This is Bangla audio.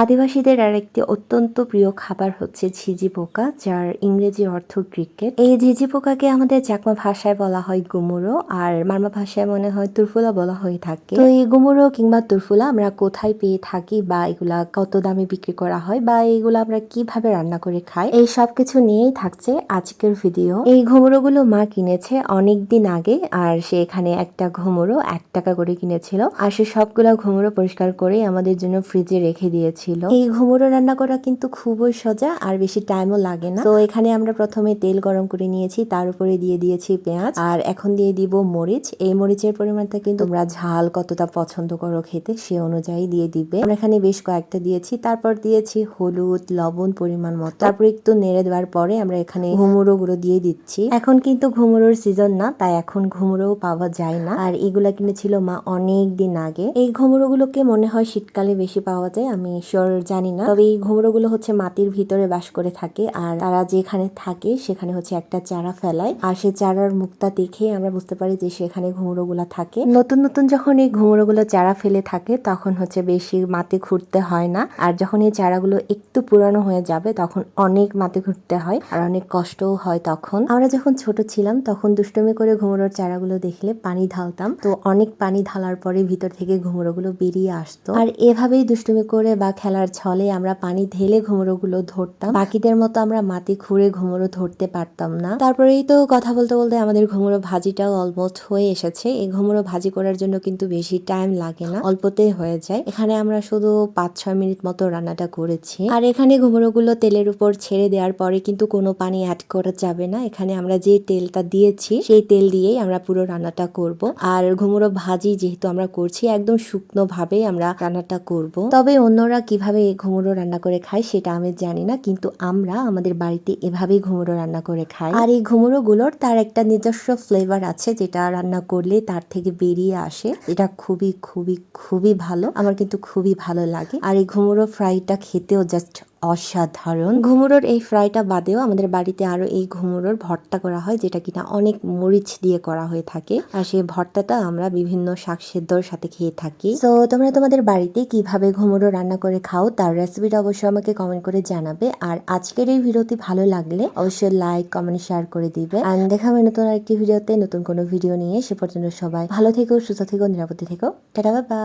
আদিবাসীদের আরেকটি অত্যন্ত প্রিয় খাবার হচ্ছে ঝিঝি পোকা, যার ইংরেজি অর্থ ক্রিকেট এই ঝিঝি পোকাকে আমাদের চাকমা ভাষায় বলা হয় গুমুরো, আর মারমা ভাষায় মনে হয় তুরফুলা বলা হয়ে থাকে। তো এই গুমুরো কিংবা তুরফুলা আমরা কোথায় পেয়ে থাকি বা এগুলা কত দামে বিক্রি করা হয় বা এগুলো আমরা কীভাবে রান্না করে খাই, এই সব কিছু নিয়েই থাকছে আজকের ভিডিও। এই ঘুমুরোগুলো মা কিনেছে অনেক দিন আগে, আর সে এখানে একটা ঘুমুরো এক টাকা করে কিনেছিল। আর সে সবগুলা ঘুমুরো পরিষ্কার করে আমাদের জন্য ফ্রিজে রেখে দিয়েছিল এই ঘুমুরো রান্না করা কিন্তু খুবই সোজা আর বেশি টাইমও লাগে না। তো এখানে আমরা প্রথমে তেল গরম করে নিয়েছি, তার উপরে দিয়ে দিয়েছি পেঁয়াজ। আর এখন দিয়ে দিব মরিচ। এই মরিচের পরিমাণটা কিন্তু তোমরা ঝাল কতটা পছন্দ করো খেতে সে অনুযায়ী দিয়ে দিবে। আমরা এখানে বেশ কয়েকটা দিয়েছি। তারপর দিয়েছি হলুদ, লবণ পরিমাণ মতো। তারপর একটু নেড়ে দেওয়ার পরে আমরা এখানে ঘুমুরো গুলো দিয়ে দিচ্ছি। এখন কিন্তু ঘুমুরোর সিজন না, তাই এখন ঘুমুরো পাওয়া যায় না। আর এগুলা কিনেছিল মা অনেক দিন আগে। এই ঘুমুরো গুলোকে মনে হয় শীতকালে বেশি পাওয়া যায়, আমি শিওর জানি না। তবে এই ঘুমুরো গুলো হচ্ছে মাটির ভিতরে বাস করে থাকে আর তারা যেখানে থাকে সেখানে হচ্ছে একটা চারা ফেলায়। আর সেই চারার মুক্তা দেখে আমরা বুঝতে পারি যে সেখানে ঘুমুরো গুলা থাকে। নতুন নতুন যখন এই ঘুমুরো গুলো চারা ফেলে থাকে তখন হচ্ছে বেশি মাটি খুঁড়তে হয় না। আর যখন এই চারাগুলো একটু পুরানো হয়ে যাবে তখন অনেক মাটি খুঁড়তে হয় আর অনেক কষ্টও হয় তখন। আমরা যখন ছোট ছিলাম তখন দুষ্টুমি করে ঘুমুরোর চারাগুলো দেখলে পানি ঢালতাম। তো অনেক পানি ঢালার পরে ভিতর থেকে ঘুমুরোগুলো বেরিয়ে আসতো। আর এভাবেই দুষ্টুমি করে বা খেলার ছলে আমরা পানি ঢেলে ঘুমুরোগুলো ধরতাম। বাকিদের মতো আমরা মাটি খুঁড়ে ঘুমুরো ধরতে পারতাম না। তারপরেই তো কথা বলতে বলতে আমাদের ঘুমুরো ভাজিটাও অলমোস্ট হয়ে এসেছে। এই ঘুমুরো ভাজি করার জন্য কিন্তু বেশি টাইম লাগে না, অল্পতেই হয়ে যায়। এখানে আমরা শুধু পাঁচ ছয় মিনিট মতো রান্নাটা করেছি। আর এখানে ঘুমুরোগুলো তেলের উপর ছেড়ে দেওয়ার পরে কিন্তু কোনো পানি অ্যাড করা যাবে না। এখানে আমরা যে তেলটা দিয়েছি, সেই তেল দিয়েই আমরা পুরো রান্নাটা করব। আর ঘুমরো ভাজি যেহেতু আমরা করছি, একদম শুকনো ভাবে আমরা রান্নাটা করব। তবে অন্যরা কীভাবে ঘুমুরো রান্না করে খায় সেটা আমি জানি না, কিন্তু আমরা আমাদের বাড়িতে এভাবেই ঘুমুরো রান্না করে খাই। আর এই ঘুমুরো গুলোর তার একটা নিজস্ব ফ্লেভার আছে যেটা রান্না করলে তার থেকে বেরিয়ে আসে। এটা খুবই খুবই খুবই ভালো। আমার কিন্তু খুবই ভালো লাগে। আর এই ঘুমুরো ফ্রাইটা খেতেও জাস্ট অসাধারণ। ঘুমুরোর এই ফ্রাইটা বাদেও আমাদের বাড়িতে আরও এই ঘুমুরোর ভর্তা করা হয়, যেটা কিনা অনেক মরিচ দিয়ে করা হয়ে থাকে। আর সেই ভর্তাটা আমরা বিভিন্ন শাক সেদ্ধর সাথে খেয়ে থাকি। তো তোমরা তোমাদের বাড়িতে কীভাবে ঘুমুরো রান্না করে খাও, তার রেসিপিটা অবশ্যই আমাকে কমেন্ট করে জানাবে। আর আজকের এই ভিডিওটি ভালো লাগলে অবশ্যই লাইক কমেন্ট শেয়ার করে দিবে। আর দেখাবে নতুন আরেকটি ভিডিওতে, নতুন কোনো ভিডিও নিয়ে। সে পর্যন্ত সবাই ভালো থেকো, সুস্থ থেকো, নিরাপদে থেকো। টাটা বাবা